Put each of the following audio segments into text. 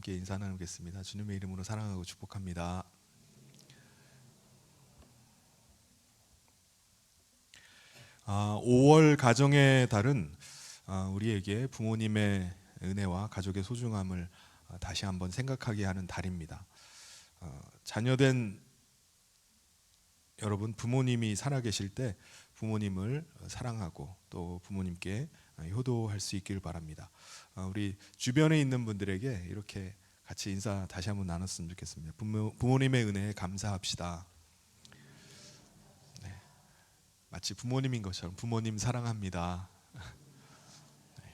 함께 인사 나누겠습니다. 주님의 이름으로 사랑하고 축복합니다. 아, 5월 가정의 달은 아, 우리에게 부모님의 은혜와 가족의 소중함을 아, 다시 한번 생각하게 하는 달입니다. 아, 자녀된 여러분 부모님이 살아계실 때 부모님을 사랑하고 또 부모님께 효도할 수 있기를 바랍니다. 아, 우리 주변에 있는 분들에게 이렇게 같이 인사 다시 한번 나눴으면 좋겠습니다. 부모, 부모님의 은혜에 감사합시다. 네. 마치 부모님인 것처럼 부모님 사랑합니다. 네.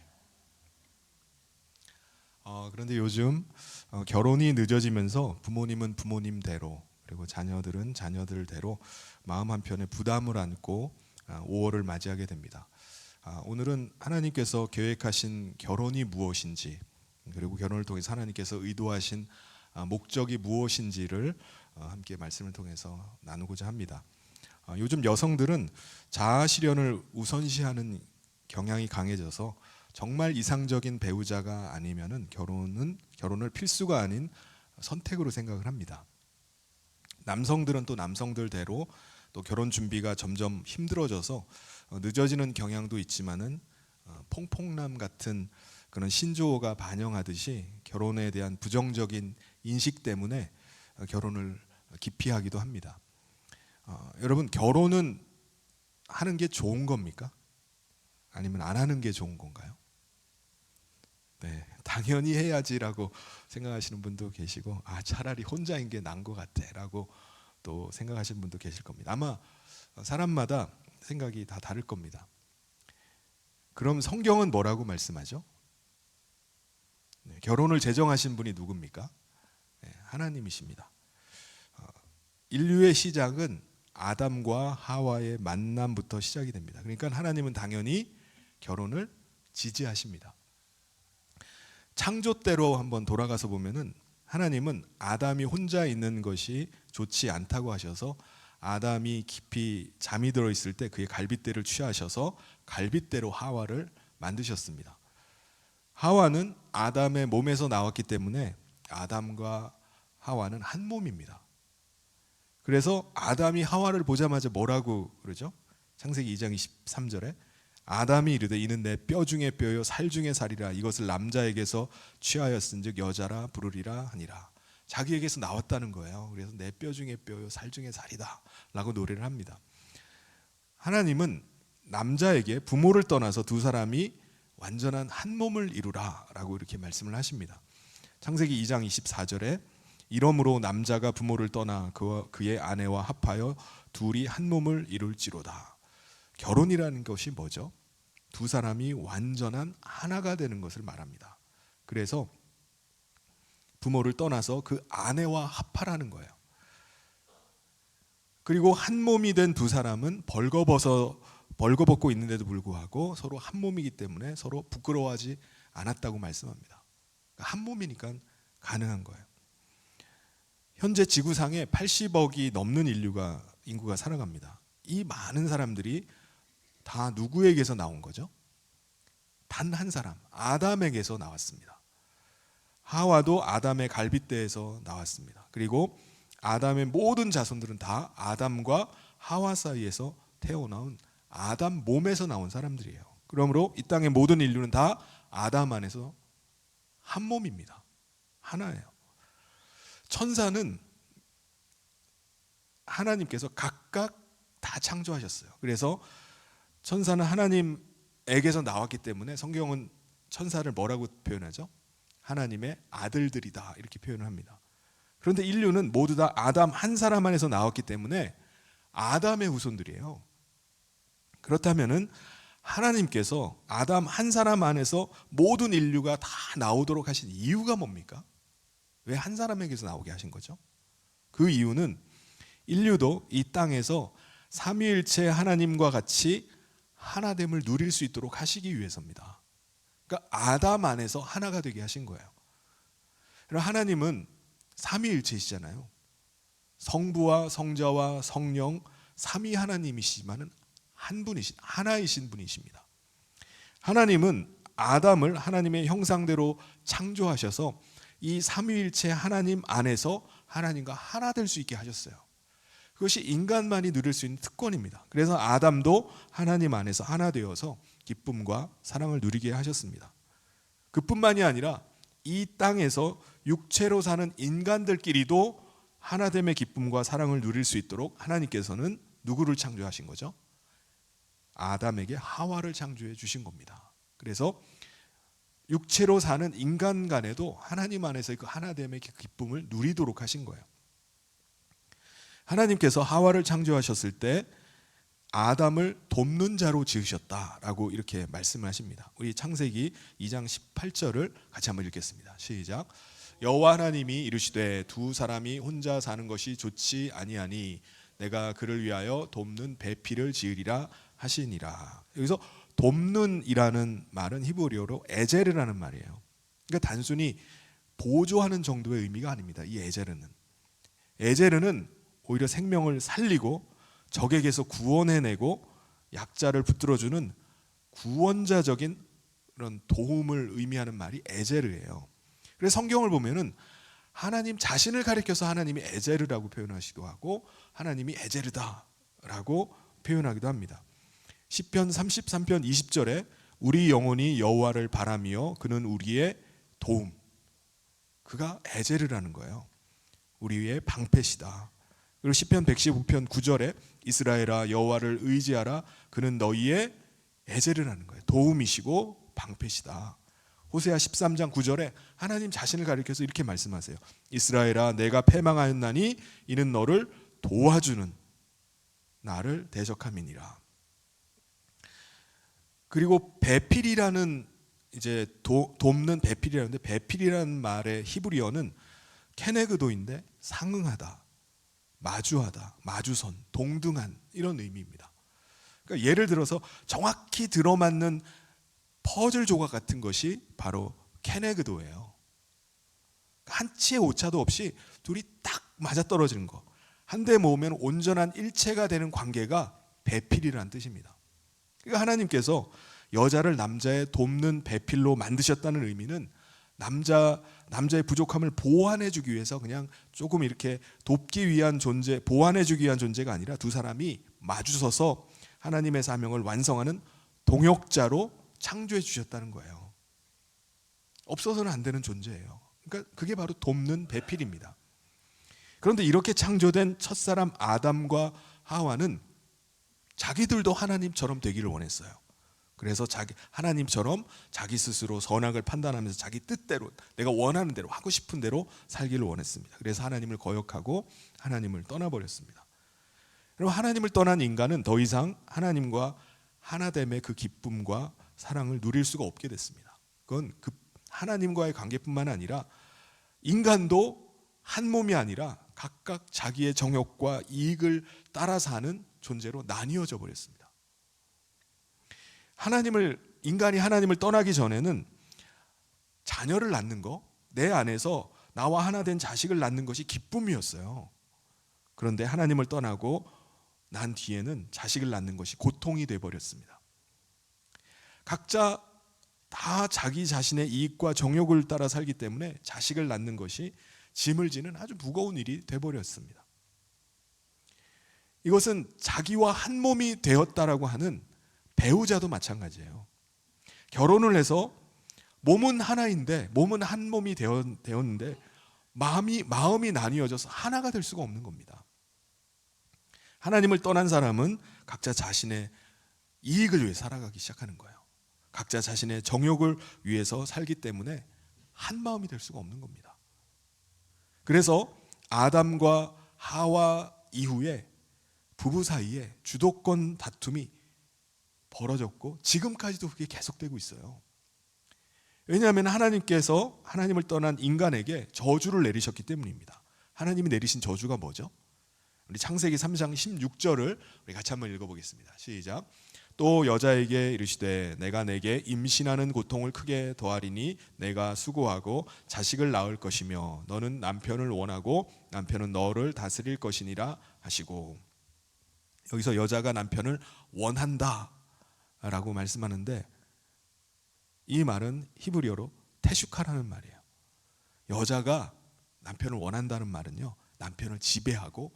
어, 그런데 요즘 어, 결혼이 늦어지면서 부모님은 부모님대로 그리고 자녀들은 자녀들대로 마음 한편에 부담을 안고 아, 5월을 맞이하게 됩니다. 아, 오늘은 하나님께서 계획하신 결혼이 무엇인지 그리고 결혼을 통해서 하나님께서 의도하신 아, 목적이 무엇인지를 어, 함께 말씀을 통해서 나누고자 합니다. 아, 요즘 여성들은 자아 실현을 우선시하는 경향이 강해져서 정말 이상적인 배우자가 아니면은 결혼은 결혼을 필수가 아닌 선택으로 생각을 합니다. 남성들은 또 남성들대로 또 결혼 준비가 점점 힘들어져서 어, 늦어지는 경향도 있지만은 어, 퐁퐁남 같은 그런 신조어가 반영하듯이 결혼에 대한 부정적인 인식 때문에 어, 결혼을 기피하기도 합니다. 어, 여러분 결혼은 하는 게 좋은 겁니까? 아니면 안 하는 게 좋은 건가요? 네, 당연히 해야지라고 생각하시는 분도 계시고 아 차라리 혼자인 게 나은 것 같아라고 또 생각하시는 분도 계실 겁니다. 아마 사람마다 생각이 다 다를 겁니다. 그럼 성경은 뭐라고 말씀하죠? 네, 결혼을 제정하신 분이 누굽니까? 네, 하나님이십니다. 어, 인류의 시작은 아담과 하와의 만남부터 시작이 됩니다. 그러니까 하나님은 당연히 결혼을 지지하십니다. 창조 때로 한번 돌아가서 보면은 하나님은 아담이 혼자 있는 것이 좋지 않다고 하셔서 아담이 깊이 잠이 들어 있을 때 그의 갈빗대를 취하셔서 갈빗대로 하와를 만드셨습니다. 하와는 아담의 몸에서 나왔기 때문에 아담과 하와는 한 몸입니다. 그래서 아담이 하와를 보자마자 뭐라고 그러죠? 창세기 2장 23절에 아담이 이르되 이는 내 뼈 중에 뼈요 살 중에 살이라 이것을 남자에게서 취하였은즉 여자라 부르리라 하니라. 자기에게서 나왔다는 거예요. 그래서 내 뼈 중에 뼈요 살 중에 살이다 라고 노래를 합니다. 하나님은 남자에게 부모를 떠나서 두 사람이 완전한 한 몸을 이루라 라고 이렇게 말씀을 하십니다. 창세기 2장 24절에 이러므로 남자가 부모를 떠나 그와 그의 아내와 합하여 둘이 한 몸을 이룰지로다. 결혼이라는 것이 뭐죠? 두 사람이 완전한 하나가 되는 것을 말합니다. 그래서 부모를 떠나서 그 아내와 합하라는 거예요. 그리고 한 몸이 된 두 사람은 벌거벗어 벌거벗고 있는데도 불구하고 서로 한 몸이기 때문에 서로 부끄러워하지 않았다고 말씀합니다. 그러니까 한 몸이니까 가능한 거예요. 현재 지구상에 80억이 넘는 인류가 인구가 살아갑니다. 이 많은 사람들이 다 누구에게서 나온 거죠? 단 한 사람, 아담에게서 나왔습니다. 하와도 아담의 갈빗대에서 나왔습니다. 그리고 아담의 모든 자손들은 다 아담과 하와 사이에서 태어나온 아담 몸에서 나온 사람들이에요. 그러므로 이 땅의 모든 인류는 다 아담 안에서 한 몸입니다. 하나예요. 천사는 하나님께서 각각 다 창조하셨어요. 그래서 천사는 하나님에게서 나왔기 때문에 성경은 천사를 뭐라고 표현하죠? 하나님의 아들들이다 이렇게 표현을 합니다. 그런데 인류는 모두 다 아담 한 사람 안에서 나왔기 때문에 아담의 후손들이에요. 그렇다면은 하나님께서 아담 한 사람 안에서 모든 인류가 다 나오도록 하신 이유가 뭡니까? 왜 한 사람에게서 나오게 하신 거죠? 그 이유는 인류도 이 땅에서 삼위일체 하나님과 같이 하나됨을 누릴 수 있도록 하시기 위해서입니다. 그러니까 아담 안에서 하나가 되게 하신 거예요. 그럼 하나님은 삼위일체이시잖아요. 성부와 성자와 성령 삼위 하나님이시지만은 한 분이신 하나이신 분이십니다. 하나님은 아담을 하나님의 형상대로 창조하셔서 이 삼위일체 하나님 안에서 하나님과 하나 될 수 있게 하셨어요. 그것이 인간만이 누릴 수 있는 특권입니다. 그래서 아담도 하나님 안에서 하나 되어서 기쁨과 사랑을 누리게 하셨습니다. 그뿐만이 아니라 이 땅에서 육체로 사는 인간들끼리도 하나됨의 기쁨과 사랑을 누릴 수 있도록 하나님께서는 누구를 창조하신 거죠? 아담에게 하와를 창조해 주신 겁니다. 그래서 육체로 사는 인간 간에도 하나님 안에서 그 하나됨의 기쁨을 누리도록 하신 거예요. 하나님께서 하와를 창조하셨을 때 아담을 돕는 자로 지으셨다라고 이렇게 말씀을 하십니다. 우리 창세기 2장 18절을 같이 한번 읽겠습니다. 시작. 여호와 하나님이 이르시되 두 사람이 혼자 사는 것이 좋지 아니하니 내가 그를 위하여 돕는 배필을 지으리라 하시니라. 여기서 돕는이라는 말은 히브리어로 에제르라는 말이에요. 그러니까 단순히 보조하는 정도의 의미가 아닙니다. 이 에제르는 에제르는 오히려 생명을 살리고 적에게서 구원해내고 약자를 붙들어주는 구원자적인 그런 도움을 의미하는 말이 에제르예요. 그래서 성경을 보면은 하나님 자신을 가리켜서 하나님이 에제르라고 표현하시기도 하고 하나님이 에제르다라고 표현하기도 합니다. 시편 33편 20절에 우리 영혼이 여호와를 바라며 그는 우리의 도움. 그가 에제르라는 거예요. 우리 위에 방패시다. 그리고 시편 115편 9절에 이스라엘아 여호와를 의지하라 그는 너희의 에제르라는 거예요. 도움이시고 방패시다. 호세아 13장 9절에 하나님 자신을 가리켜서 이렇게 말씀하세요. 이스라엘아 내가 패망하였나니 이는 너를 도와주는 나를 대적함이니라. 그리고 배필이라는 이제 도, 돕는 배필이라는데 배필이라는 말의 히브리어는 케네그도인데 상응하다, 마주하다, 마주선, 동등한 이런 의미입니다. 그러니까 예를 들어서 정확히 들어맞는 퍼즐 조각 같은 것이 바로 케네그도예요. 한 치의 오차도 없이 둘이 딱 맞아 떨어지는 거. 한대 모으면 온전한 일체가 되는 관계가 배필이라는 뜻입니다. 그러니까 하나님께서 여자를 남자의 돕는 배필로 만드셨다는 의미는 남자 남자의 부족함을 보완해 주기 위해서 그냥 조금 이렇게 돕기 위한 존재, 보완해 주기 위한 존재가 아니라 두 사람이 마주서서 하나님의 사명을 완성하는 동역자로 창조해 주셨다는 거예요. 없어서는 안 되는 존재예요. 그러니까 그게 바로 돕는 배필입니다. 그런데 이렇게 창조된 첫사람 아담과 하와는 자기들도 하나님처럼 되기를 원했어요. 그래서 자기 하나님처럼 자기 스스로 선악을 판단하면서 자기 뜻대로 내가 원하는 대로 하고 싶은 대로 살기를 원했습니다. 그래서 하나님을 거역하고 하나님을 떠나버렸습니다. 그럼 하나님을 떠난 인간은 더 이상 하나님과 하나됨의 그 기쁨과 사랑을 누릴 수가 없게 됐습니다. 그건 그 하나님과의 관계뿐만 아니라 인간도 한 몸이 아니라 각각 자기의 정욕과 이익을 따라 사는 존재로 나뉘어져 버렸습니다. 하나님을 인간이 하나님을 떠나기 전에는 자녀를 낳는 거, 내 안에서 나와 하나 된 자식을 낳는 것이 기쁨이었어요. 그런데 하나님을 떠나고 난 뒤에는 자식을 낳는 것이 고통이 돼 버렸습니다. 각자 다 자기 자신의 이익과 정욕을 따라 살기 때문에 자식을 낳는 것이 짐을 지는 아주 무거운 일이 돼 버렸습니다. 이것은 자기와 한 몸이 되었다라고 하는 배우자도 마찬가지예요. 결혼을 해서 몸은 하나인데 몸은 한 몸이 되었는데 마음이 마음이 나뉘어져서 하나가 될 수가 없는 겁니다. 하나님을 떠난 사람은 각자 자신의 이익을 위해 살아가기 시작하는 거예요. 각자 자신의 정욕을 위해서 살기 때문에 한 마음이 될 수가 없는 겁니다. 그래서 아담과 하와 이후에 부부 사이에 주도권 다툼이 벌어졌고 지금까지도 그게 계속되고 있어요. 왜냐하면 하나님께서 하나님을 떠난 인간에게 저주를 내리셨기 때문입니다. 하나님이 내리신 저주가 뭐죠? 우리 창세기 3장 16절을 우리 같이 한번 읽어보겠습니다. 시작. 또 여자에게 이르시되 내가 내게 임신하는 고통을 크게 더하리니 내가 수고하고 자식을 낳을 것이며 너는 남편을 원하고 남편은 너를 다스릴 것이니라 하시고 여기서 여자가 남편을 원한다 라고 말씀하는데 이 말은 히브리어로 테슈카라는 말이에요. 여자가 남편을 원한다는 말은요. 남편을 지배하고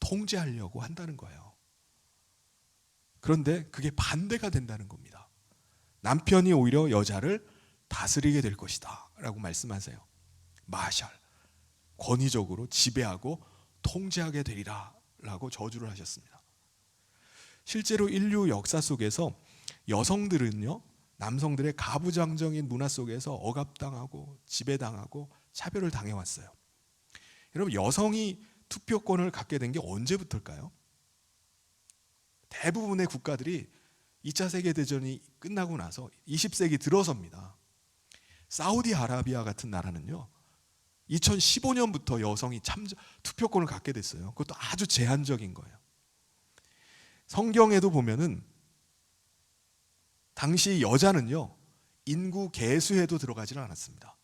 통제하려고 한다는 거예요. 그런데 그게 반대가 된다는 겁니다. 남편이 오히려 여자를 다스리게 될 것이다. 라고 말씀하세요. 마샬. 권위적으로 지배하고 통제하게 되리라. 라고 저주를 하셨습니다. 실제로 인류 역사 속에서 여성들은요, 남성들의 가부장적인 문화 속에서 억압당하고 지배당하고 차별을 당해왔어요. 여러분, 여성이 투표권을 갖게 된 게 언제부터일까요? 대부분의 국가들이 2차 세계대전이 끝나고 나서 20세기 들어섭니다. 사우디아라비아 같은 나라는요. 2015년부터 여성이 참 투표권을 갖게 됐어요. 그것도 아주 제한적인 거예요. 성경에도 보면은 당시 여자는요. 인구 개수에도 들어가지는 않았습니다.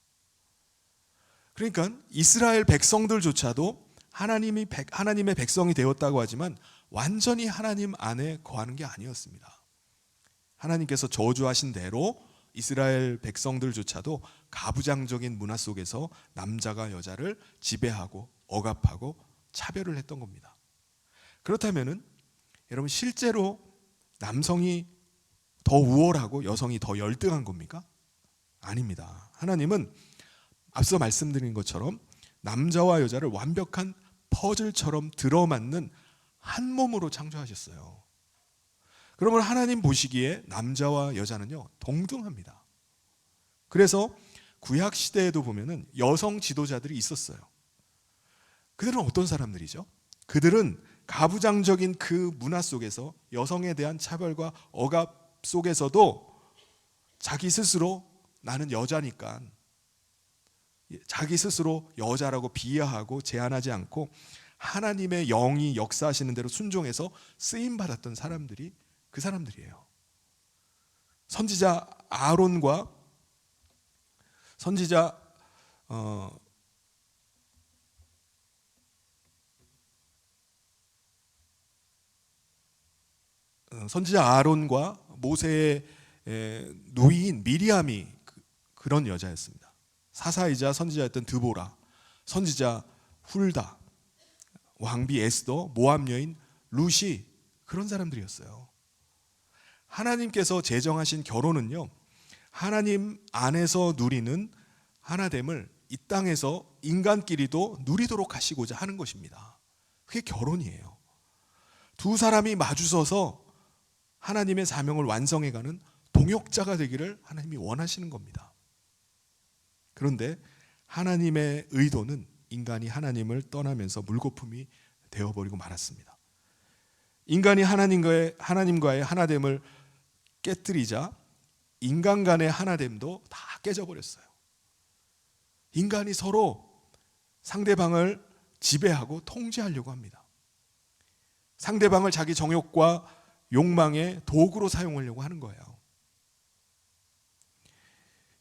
그러니까 이스라엘 백성들조차도 하나님이 백, 하나님의 백성이 되었다고 하지만 완전히 하나님 안에 거하는 게 아니었습니다. 하나님께서 저주하신 대로 이스라엘 백성들조차도 가부장적인 문화 속에서 남자가 여자를 지배하고 억압하고 차별을 했던 겁니다. 그렇다면은 여러분 실제로 남성이 더 우월하고 여성이 더 열등한 겁니까? 아닙니다. 하나님은 앞서 말씀드린 것처럼 남자와 여자를 완벽한 퍼즐처럼 들어맞는 한 몸으로 창조하셨어요. 그러면 하나님 보시기에 남자와 여자는요 동등합니다. 그래서 구약 시대에도 보면은 여성 지도자들이 있었어요. 그들은 어떤 사람들이죠? 그들은 가부장적인 그 문화 속에서 여성에 대한 차별과 억압 속에서도 자기 스스로 나는 여자니까 자기 스스로 여자라고 비하하고 제한하지 않고 하나님의 영이 역사하시는 대로 순종해서 쓰임 받았던 사람들이 그 사람들이에요. 선지자 아론과 선지자 어, 어, 선지자 아론과 모세의 누이인 미리암이 그, 런 여자였습니다. 사사이자 선지자였던 드보라, 선지자 훌다, 왕비 에스더, 모압 여인 루시 그런 사람들이었어요. 하나님께서 제정하신 결혼은요. 하나님 안에서 누리는 하나됨을 이 땅에서 인간끼리도 누리도록 하시고자 하는 것입니다. 그게 결혼이에요. 두 사람이 마주서서 하나님의 사명을 완성해가는 동역자가 되기를 하나님이 원하시는 겁니다. 그런데 하나님의 의도는 인간이 하나님을 떠나면서 물거품이 되어버리고 말았습니다. 인간이 하나님과의 하나님과의 하나됨을 깨뜨리자 인간 간의 하나됨도 다 깨져버렸어요. 인간이 서로 상대방을 지배하고 통제하려고 합니다. 상대방을 자기 정욕과 욕망의 도구로 사용하려고 하는 거예요.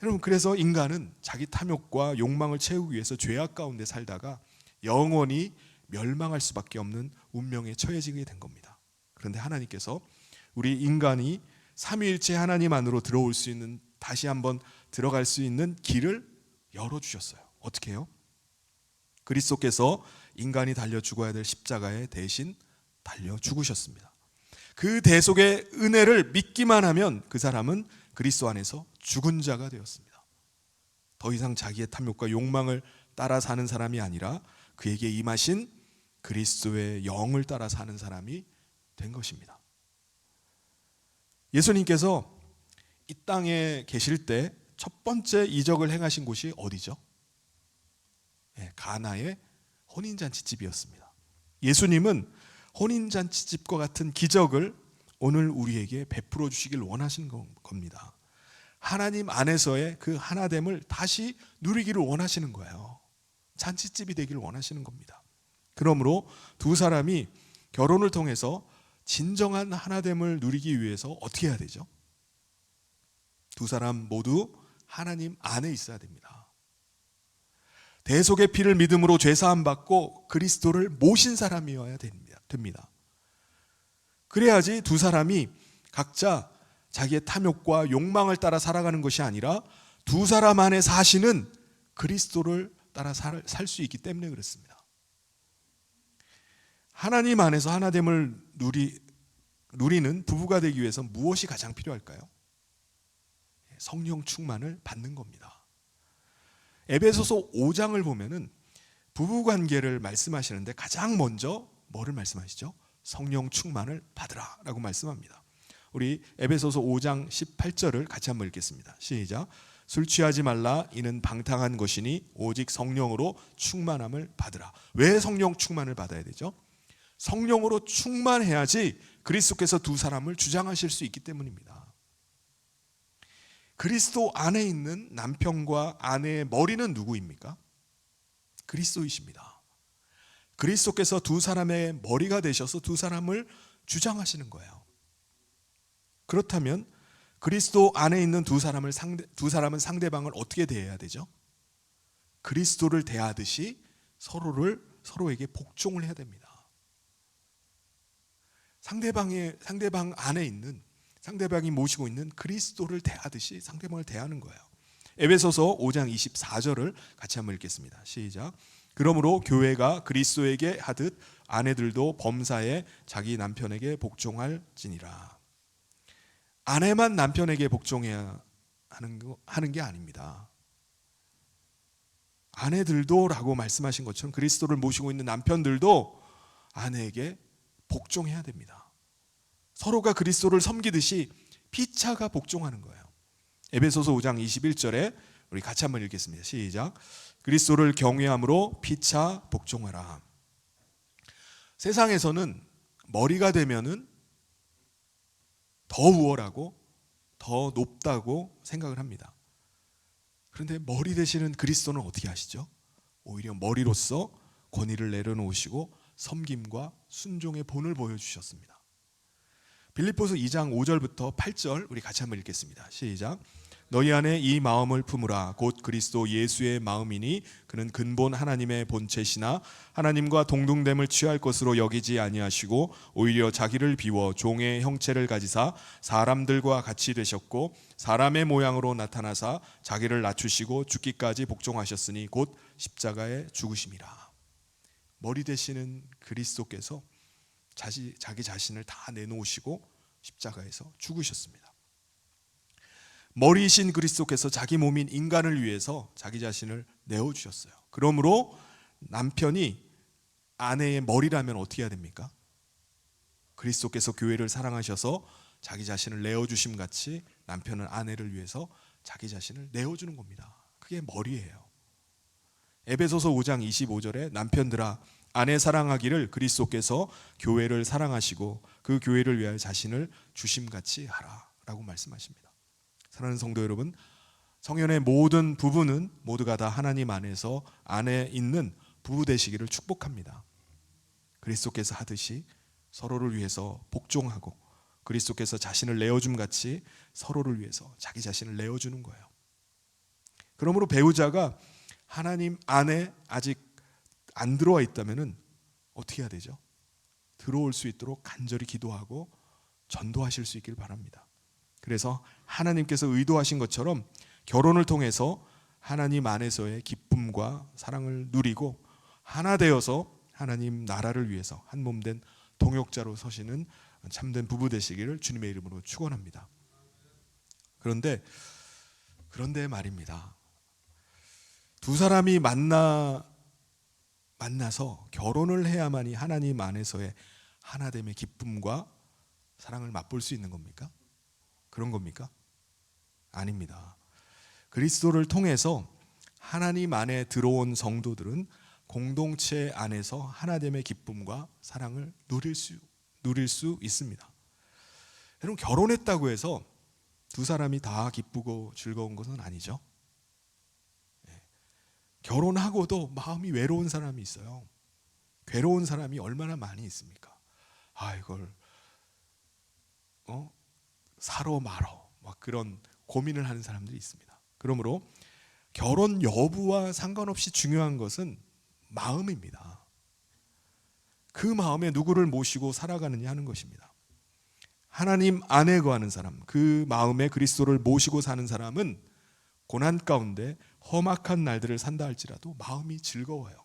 여러분 그래서 인간은 자기 탐욕과 욕망을 채우기 위해서 죄악 가운데 살다가 영원히 멸망할 수밖에 없는 운명에 처해지게 된 겁니다. 그런데 하나님께서 우리 인간이 삼위일체 하나님 안으로 들어올 수 있는 다시 한번 들어갈 수 있는 길을 열어 주셨어요. 어떻게 해요? 그리스도께서 인간이 달려 죽어야 될 십자가에 대신 달려 죽으셨습니다. 그 대속의 은혜를 믿기만 하면 그 사람은 그리스도 안에서 죽은 자가 되었습니다. 더 이상 자기의 탐욕과 욕망을 따라 사는 사람이 아니라 그에게 임하신 그리스도의 영을 따라 사는 사람이 된 것입니다. 예수님께서 이 땅에 계실 때 첫 번째 이적을 행하신 곳이 어디죠? 네, 가나의 혼인잔치집이었습니다. 예수님은 혼인잔치집과 같은 기적을 오늘 우리에게 베풀어 주시길 원하시는 겁니다. 하나님 안에서의 그 하나됨을 다시 누리기를 원하시는 거예요. 잔치집이 되기를 원하시는 겁니다. 그러므로 두 사람이 결혼을 통해서 진정한 하나됨을 누리기 위해서 어떻게 해야 되죠? 두 사람 모두 하나님 안에 있어야 됩니다. 대속의 피를 믿음으로 죄 사함 받고 그리스도를 모신 사람이어야 됩니다. 그래야지 두 사람이 각자 자기의 탐욕과 욕망을 따라 살아가는 것이 아니라 두 사람 안에 사시는 그리스도를 따라 살 수 있기 때문에 그렇습니다. 하나님 안에서 하나됨을 누리 누리는 부부가 되기 위해서 무엇이 가장 필요할까요? 성령 충만을 받는 겁니다. 에베소서 5장을 보면은 부부 관계를 말씀하시는데 가장 먼저 뭐를 말씀하시죠? 성령 충만을 받으라라고 말씀합니다. 우리 에베소서 5장 18절을 같이 한번 읽겠습니다. 시작. 술 취하지 말라 이는 방탕한 것이니 오직 성령으로 충만함을 받으라. 왜 성령 충만을 받아야 되죠? 성령으로 충만해야지 그리스도께서 두 사람을 주장하실 수 있기 때문입니다. 그리스도 안에 있는 남편과 아내의 머리는 누구입니까? 그리스도이십니다. 그리스도께서 두 사람의 머리가 되셔서 두 사람을 주장하시는 거예요. 그렇다면 그리스도 안에 있는 두 사람을 상대 두 사람은 상대방을 어떻게 대해야 되죠? 그리스도를 대하듯이 서로를 서로에게 복종을 해야 됩니다. 상대방의 상대방 안에 있는 상대방이 모시고 있는 그리스도를 대하듯이 상대방을 대하는 거예요. 에베소서 5장 24절을 같이 한번 읽겠습니다. 시작. 그러므로 교회가 그리스도에게 하듯 아내들도 범사에 자기 남편에게 복종할지니라. 아내만 남편에게 복종해야 하는 거 하는 게 아닙니다. 아내들도라고 말씀하신 것처럼 그리스도를 모시고 있는 남편들도 아내에게 복종해야 됩니다. 서로가 그리스도를 섬기듯이 피차가 복종하는 거예요. 에베소서 5장 21절에 우리 같이 한번 읽겠습니다. 시작. 그리스도를 경외함으로 피차 복종하라. 세상에서는 머리가 되면은 더 우월하고 더 높다고 생각을 합니다. 그런데 머리 되시는 그리스도는 어떻게 하시죠? 오히려 머리로서 권위를 내려놓으시고 섬김과 순종의 본을 보여주셨습니다. 빌립보서 2장 5절부터 8절 우리 같이 한번 읽겠습니다. 시작. 너희 안에 이 마음을 품으라 곧 그리스도 예수의 마음이니 그는 근본 하나님의 본체시나 하나님과 동등됨을 취할 것으로 여기지 아니하시고 오히려 자기를 비워 종의 형체를 가지사 사람들과 같이 되셨고 사람의 모양으로 나타나사 자기를 낮추시고 죽기까지 복종하셨으니 곧 십자가에 죽으심이라 머리 되시는 그리스도께서 자기, 자기 자신을 다 내놓으시고 십자가에서 죽으셨습니다. 머리이신 그리스도께서 자기 몸인 인간을 위해서 자기 자신을 내어 주셨어요. 그러므로 남편이 아내의 머리라면 어떻게 해야 됩니까? 그리스도께서 교회를 사랑하셔서 자기 자신을 내어 주심 같이 남편은 아내를 위해서 자기 자신을 내어 주는 겁니다. 그게 머리예요. 에베소서 5장 25절에 남편들아 아내 사랑하기를 그리스도께서 교회를 사랑하시고 그 교회를 위하여 자신을 주심같이 하라라고 말씀하십니다. 사랑하는 성도 여러분, 성현의 모든 부부는 모두가 다 하나님 안에서 안에 있는 부부 되시기를 축복합니다. 그리스도께서 하듯이 서로를 위해서 복종하고 그리스도께서 자신을 내어줌 같이 서로를 위해서 자기 자신을 내어주는 거예요. 그러므로 배우자가 하나님 안에 아직 안 들어와 있다면은 어떻게 해야 되죠? 들어올 수 있도록 간절히 기도하고 전도하실 수 있길 바랍니다. 그래서 하나님께서 의도하신 것처럼 결혼을 통해서 하나님 안에서의 기쁨과 사랑을 누리고 하나 되어서 하나님 나라를 위해서 한 몸 된 동역자로 서시는 참된 부부 되시기를 주님의 이름으로 축원합니다. 그런데 그런데 말입니다. 두 사람이 만나 만나서 결혼을 해야만이 하나님 안에서의 하나됨의 기쁨과 사랑을 맛볼 수 있는 겁니까? 그런 겁니까? 아닙니다. 그리스도를 통해서 하나님 안에 들어온 성도들은 공동체 안에서 하나됨의 기쁨과 사랑을 누릴 수 누릴 수 있습니다. 여러분 결혼했다고 해서 두 사람이 다 기쁘고 즐거운 것은 아니죠. 예. 결혼하고도 마음이 외로운 사람이 있어요. 괴로운 사람이 얼마나 많이 있습니까? 아 이걸 어 사러 말어 막 그런 고민을 하는 사람들이 있습니다. 그러므로 결혼 여부와 상관없이 중요한 것은 마음입니다. 그 마음에 누구를 모시고 살아가느냐 하는 것입니다. 하나님 안에 거하는 사람, 그 마음에 그리스도를 모시고 사는 사람은 고난 가운데 험악한 날들을 산다 할지라도 마음이 즐거워요.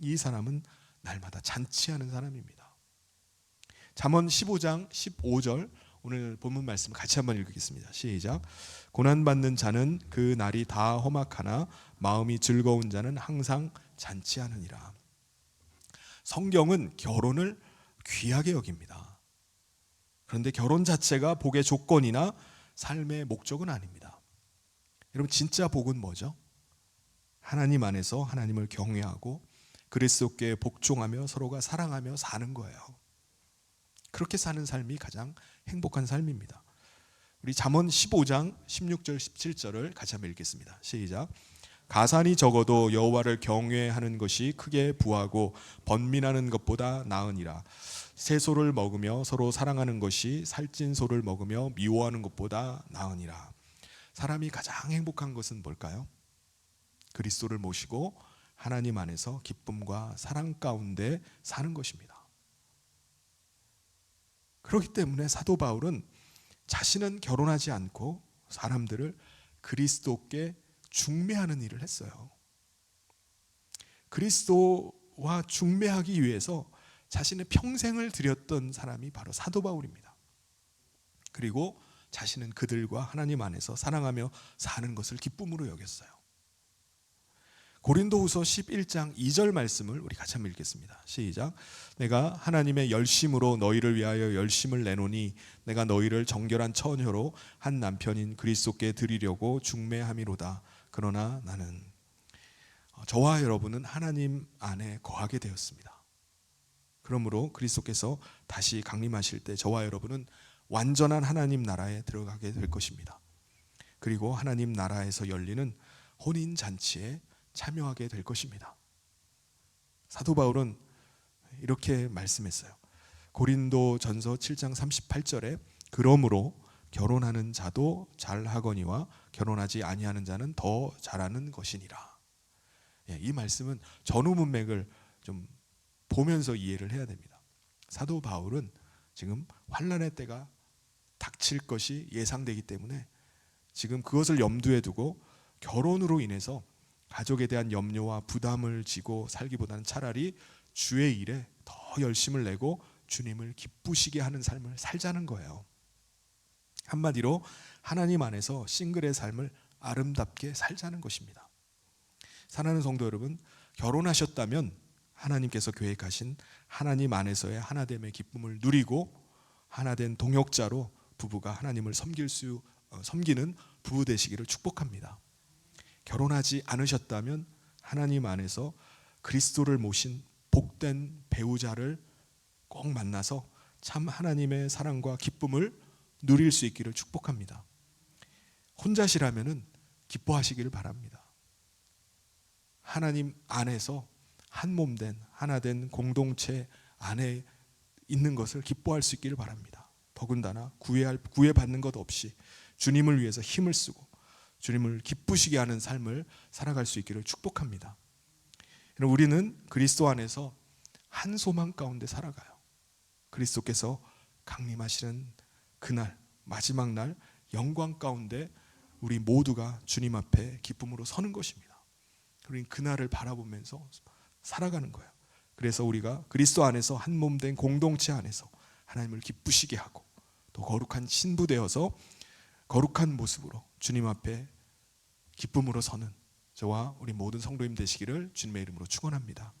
이 사람은 날마다 잔치하는 사람입니다. 잠언 15장 15절 오늘 본문 말씀 같이 한번 읽겠습니다. 시작. 고난 받는 자는 그 날이 다 험악하나 마음이 즐거운 자는 항상 잔치하느니라. 성경은 결혼을 귀하게 여깁니다. 그런데 결혼 자체가 복의 조건이나 삶의 목적은 아닙니다. 여러분 진짜 복은 뭐죠? 하나님 안에서 하나님을 경외하고 그리스도께 복종하며 서로가 사랑하며 사는 거예요. 그렇게 사는 삶이 가장 행복한 삶입니다. 우리 잠언 15장 16절 17절을 같이 한번 읽겠습니다. 시작. 가산이 적어도 여호와를 경외하는 것이 크게 부하고 번민하는 것보다 나으니라. 새소를 먹으며 서로 사랑하는 것이 살찐 소를 먹으며 미워하는 것보다 나으니라. 사람이 가장 행복한 것은 뭘까요? 그리스도를 모시고 하나님 안에서 기쁨과 사랑 가운데 사는 것입니다. 그렇기 때문에 사도 바울은 자신은 결혼하지 않고 사람들을 그리스도께 중매하는 일을 했어요. 그리스도와 중매하기 위해서 자신의 평생을 들였던 사람이 바로 사도 바울입니다. 그리고 자신은 그들과 하나님 안에서 사랑하며 사는 것을 기쁨으로 여겼어요. 고린도후서 11장 2절 말씀을 우리 같이 한번 읽겠습니다. 시작. 내가 하나님의 열심으로 너희를 위하여 열심을 내노니 내가 너희를 정결한 처녀로 한 남편인 그리스도께 드리려고 중매함이로다. 그러나 나는 어, 저와 여러분은 하나님 안에 거하게 되었습니다. 그러므로 그리스도께서 다시 강림하실 때 저와 여러분은 완전한 하나님 나라에 들어가게 될 것입니다. 그리고 하나님 나라에서 열리는 혼인 잔치에 참여하게 될 것입니다. 사도 바울은 이렇게 말씀했어요. 고린도 전서 7장 38절에 그러므로 결혼하는 자도 잘하거니와 결혼하지 아니하는 자는 더 잘하는 것이니라. 예, 이 말씀은 전후 문맥을 좀 보면서 이해를 해야 됩니다. 사도 바울은 지금 환란의 때가 닥칠 것이 예상되기 때문에 지금 그것을 염두에 두고 결혼으로 인해서 가족에 대한 염려와 부담을 지고 살기보다는 차라리 주의 일에 더 열심을 내고 주님을 기쁘시게 하는 삶을 살자는 거예요. 한마디로 하나님 안에서 싱글의 삶을 아름답게 살자는 것입니다. 사랑하는 성도 여러분, 결혼하셨다면 하나님께서 계획하신 하나님 안에서의 하나됨의 기쁨을 누리고 하나된 동역자로 부부가 하나님을 섬길 수 어, 섬기는 부부 되시기를 축복합니다. 결혼하지 않으셨다면 하나님 안에서 그리스도를 모신 복된 배우자를 꼭 만나서 참 하나님의 사랑과 기쁨을 누릴 수 있기를 축복합니다. 혼자시라면은 기뻐하시기를 바랍니다. 하나님 안에서 한 몸 된 하나 된 공동체 안에 있는 것을 기뻐할 수 있기를 바랍니다. 더군다나 구애할 구애 받는 것 없이 주님을 위해서 힘을 쓰고 주님을 기쁘시게 하는 삶을 살아갈 수 있기를 축복합니다. 우리는 그리스도 안에서 한 소망 가운데 살아가요. 그리스도께서 강림하시는 그날 마지막 날 영광 가운데 우리 모두가 주님 앞에 기쁨으로 서는 것입니다. 우리는 그날을 바라보면서 살아가는 거예요. 그래서 우리가 그리스도 안에서 한 몸 된 공동체 안에서 하나님을 기쁘시게 하고 또 거룩한 신부 되어서 거룩한 모습으로 주님 앞에 기쁨으로 서는 저와 우리 모든 성도님 되시기를 주님의 이름으로 축원합니다.